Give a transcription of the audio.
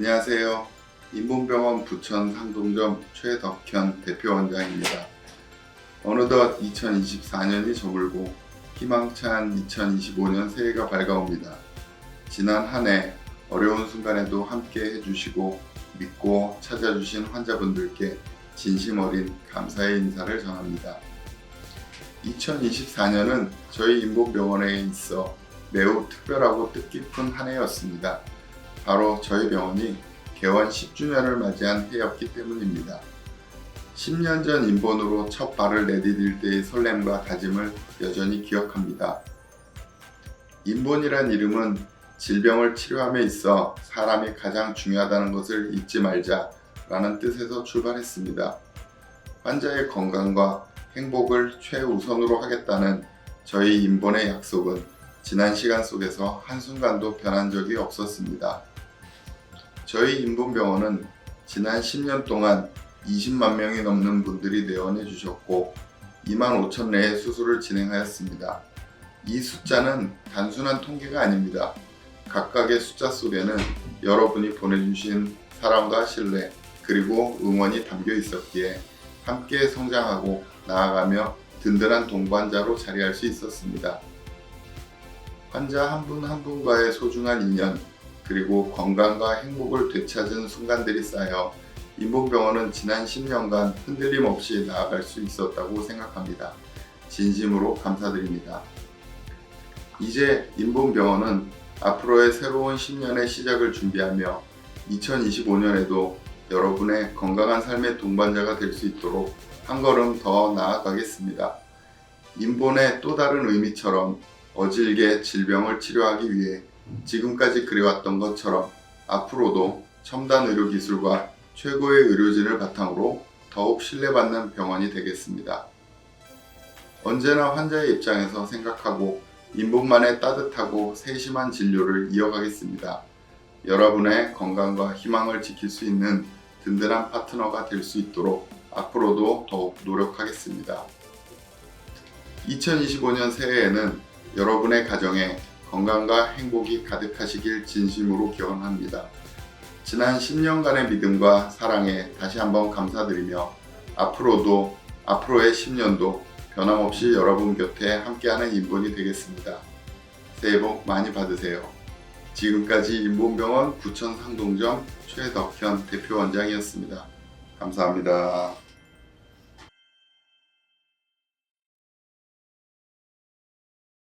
안녕하세요. 인문병원 부천 상동점 최덕현 대표원장입니다. 어느덧 2024년이 저물고 희망찬 2025년 새해가 밝아옵니다. 지난 한 해 어려운 순간에도 함께 해주시고 믿고 찾아주신 환자분들께 진심 어린 감사의 인사를 전합니다. 2024년은 저희 인본병원에 있어 매우 특별하고 뜻깊은 한 해였습니다. 바로 저희 병원이 개원 10주년을 맞이한 해였기 때문입니다. 10년 전 인본으로 첫 발을 내디딜 때의 설렘과 다짐을 여전히 기억합니다. 인본이란 이름은 질병을 치료함에 있어 사람이 가장 중요하다는 것을 잊지 말자라는 뜻에서 출발했습니다. 환자의 건강과 행복을 최우선으로 하겠다는 저희 인본의 약속은 지난 시간 속에서 한순간도 변한 적이 없었습니다. 저희 인본병원은 지난 10년 동안 20만 명이 넘는 분들이 내원해 주셨고 2만 5천 내의 수술을 진행하였습니다. 이 숫자는 단순한 통계가 아닙니다. 각각의 숫자 속에는 여러분이 보내주신 사랑과 신뢰 그리고 응원이 담겨 있었기에 함께 성장하고 나아가며 든든한 동반자로 자리할 수 있었습니다. 환자 한 분한 분과의 소중한 인연 그리고 건강과 행복을 되찾은 순간들이 쌓여 인본병원은 지난 10년간 흔들림 없이 나아갈 수 있었다고 생각합니다. 진심으로 감사드립니다. 이제 인본병원은 앞으로의 새로운 10년의 시작을 준비하며 2025년에도 여러분의 건강한 삶의 동반자가 될 수 있도록 한 걸음 더 나아가겠습니다. 인본의 또 다른 의미처럼 어질게 질병을 치료하기 위해 지금까지 그래왔던 것처럼 앞으로도 첨단 의료 기술과 최고의 의료진을 바탕으로 더욱 신뢰받는 병원이 되겠습니다. 언제나 환자의 입장에서 생각하고 인본만의 따뜻하고 세심한 진료를 이어가겠습니다. 여러분의 건강과 희망을 지킬 수 있는 든든한 파트너가 될 수 있도록 앞으로도 더욱 노력하겠습니다. 2025년 새해에는 여러분의 가정에 건강과 행복이 가득하시길 진심으로 기원합니다. 지난 10년간의 믿음과 사랑에 다시 한번 감사드리며 앞으로도 앞으로의 10년도 변함없이 여러분 곁에 함께하는 인본이 되겠습니다. 새해 복 많이 받으세요. 지금까지 인본병원 부천 상동점 최덕현 대표원장이었습니다. 감사합니다.